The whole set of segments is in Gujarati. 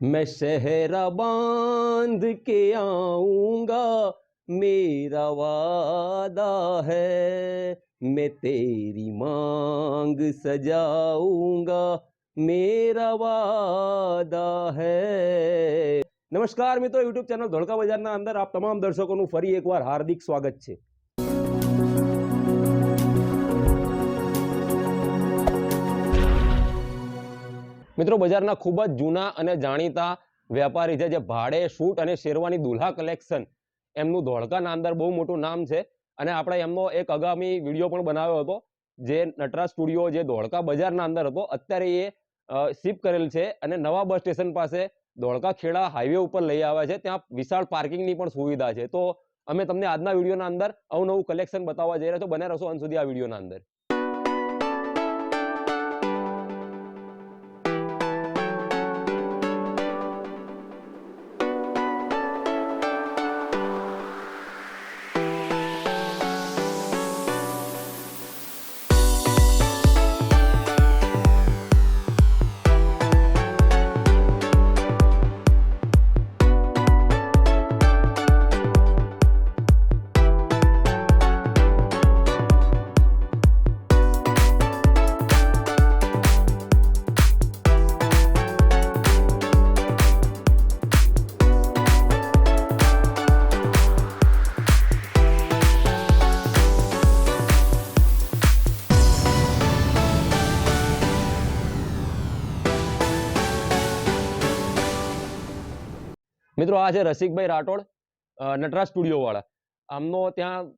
मैं शहरा बांध के आऊंगा मेरा वादा है मैं तेरी मांग सजाऊंगा मेरा વાદા હૈ નમસ્કાર મિત્રો યુટ્યુબ ચેનલ ધોળકા બજારના અંદર આપ તમામ દર્શકોનું ફરી એકવાર હાર્દિક સ્વાગત છે મિત્રો, બજારના ખૂબ જ જૂના અને જાણીતા વેપારી છે, જે ભાડે શૂટ અને શેરવાની દુલ્હા કલેક્શન એમનું ધોળકાના અંદર બહુ મોટું નામ છે અને આપણે એમનો એક આગામી વીડિયો પણ બનાવ્યો હતો, જે નટરાજ સ્ટુડિયો જે ધોળકા બજારના અંદર હતો, અત્યારે એ શિફ્ટ કરેલ છે અને નવા બસ સ્ટેશન પાસે ધોળકા ખેડા હાઈવે ઉપર લઈ આવ્યા છે. ત્યાં વિશાળ પાર્કિંગની પણ સુવિધા છે. તો અમે તમને આજના વિડીયોના અંદર અવનવું કલેક્શન બતાવવા જઈ રહ્યા છો. બને રહેશો અંત સુધી આ વિડીયોના અંદર. મિત્રો, આ છે રસિકભાઈ રાઠોડ સ્ટુડિયો વાળા આમનો ત્યાં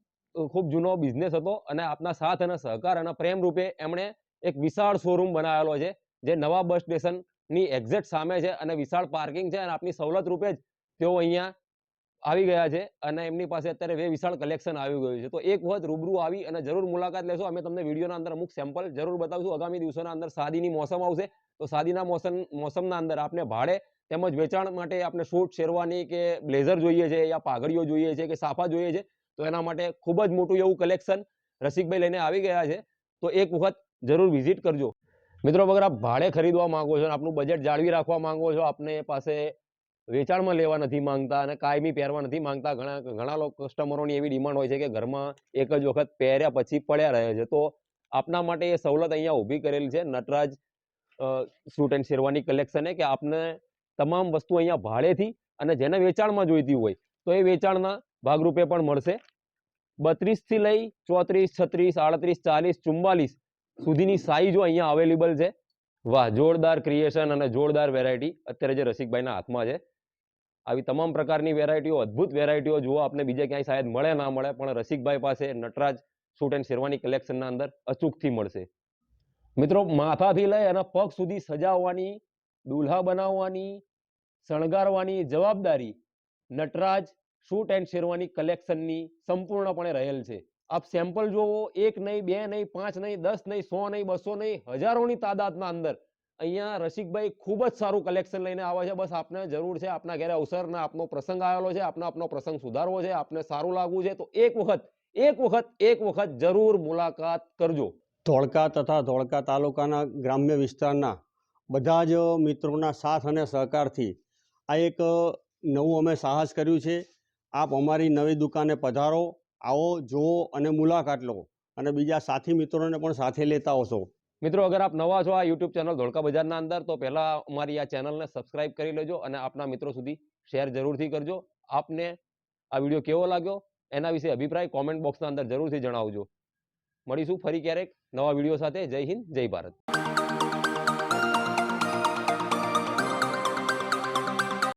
ખૂબ જૂનો બિઝનેસ હતો અને આપના સાથ અને સહકાર અને પ્રેમ રૂપે એમણે એક વિશાળ શોરૂમ બનાવેલો છે, જે નવા બસ સ્ટેશનની એક્ઝેક્ટ સામે છે અને વિશાળ પાર્કિંગ છે અને આપની સવલત રૂપે જ તેઓ અહીંયા આવી ગયા છે અને એમની પાસે અત્યારે વે વિશાળ કલેક્શન આવી ગયું છે. તો એક વખત રૂબરૂ આવી અને જરૂર મુલાકાત લેશો. અમે તમને વિડીયોના અંદર અમુક સેમ્પલ જરૂર બતાવશું. આગામી દિવસોના અંદર શાદીની મોસમ આવશે. તો શાદીના મોસમ, મોસમના અંદર આપને ભાડે તેમજ વેચાણ માટે આપણે શૂટ શેરવાની કે બ્લેઝર જોઈએ છે યા પાઘડીઓ જોઈએ છે કે સાફા જોઈએ છે, તો એના માટે ખૂબ જ મોટું એવું કલેક્શન રસિકભાઈ લઈને આવી ગયા છે. તો એક વખત જરૂર વિઝિટ કરજો. મિત્રો વગર આપ ભાડે ખરીદવા માંગો છો આપનું બજેટ જાળવી રાખવા માંગો છો, આપને પાસે વેચાણમાં લેવા નથી માંગતા અને કાયમી પહેરવા નથી માંગતા, ઘણા ઘણા લોકો કસ્ટમરોની એવી ડિમાન્ડ હોય છે કે ઘરમાં એક જ વખત પહેર્યા પછી પડ્યા રહે છે. તો આપના માટે એ સવલત અહીંયા ઊભી કરેલી છે નટરાજ સૂટ એન્ડ શેરવાની કલેક્શને કે આપને તમામ વસ્તુ અહીંયા ભાડેથી અને જેને વેચાણમાં જોઈતી હોય, તો એ વેચાણના ભાગરૂપે પણ મળશે. બત્રીસથી લઈ ચોત્રીસ, છત્રીસ, આડત્રીસ, ચાલીસ ચુમ્બાલીસ સુધીની સાઈઝો અહીંયા અવેલેબલ છે. વાહ, જોરદાર ક્રિએશન અને જોરદાર વેરાયટી અત્યારે જે રસિકભાઈના હાથમાં છે, આવી તમામ પ્રકારની વેરાયટીઓ અદ્ભુત વેરાયટીઓ જુઓ આપણે બીજે ક્યાંય શાયદ મળે, ના મળે, પણ રસિકભાઈ પાસે નટરાજ સૂટ એન્ડ શેરવાની કલેક્શનના અંદર અચૂકથી મળશે. મિત્રો, માથાથી લઈ અને પગ સુધી સજાવવાની દુલ્હા બનાવવાની, શણગારવાની જવાબદારી, નટરાજ શૂટ એન્ડ શેરવાની કલેક્શનની સંપૂર્ણપણે રહેલ છે. આપ સેમ્પલ જોવો, એક નહીં, બે નહીં, પાંચ નહીં, દસ નહીં, સો નહીં, બસો નહીં, હજારોની તાદાદના અંદર. અહીંયા રસિકભાઈ ખૂબ જ સારું કલેક્શન લઈને આવે છે. બસ આપને જરૂર છે, આપના ઘરે અવસર ને આપનો પ્રસંગ આવેલો છે, આપનો આપનો પ્રસંગ સુધારવો છે, આપને સારું લાગવું છે, તો એક વખત એક વખત એક વખત જરૂર મુલાકાત કરજો. ધોળકા તથા ધોળકા તાલુકાના ગ્રામ્ય વિસ્તારના બધા જ મિત્રોના સાથ અને સહકારથી આ એક નવું અમે સાહસ કર્યું છે. આપ અમારી નવી દુકાને પધારો, આવો, જુઓ અને મુલાકાત લો અને બીજા સાથી મિત્રોને પણ સાથે લેતા આવશો. મિત્રો, અગર આપ નવા છો આ યુટ્યુબ ચેનલ ધોળકા બજારના અંદર, તો પહેલાં અમારી આ ચેનલને સબસ્ક્રાઇબ કરી લેજો અને આપના મિત્રો સુધી શેર જરૂરથી કરજો. આપને આ વીડિયો કેવો લાગ્યો એના વિશે અભિપ્રાય કોમેન્ટ બોક્સના અંદર જરૂરથી જણાવજો. મળીશું ફરી ક્યારેક નવા વીડિયો સાથે. જય હિન્દ, જય ભારત.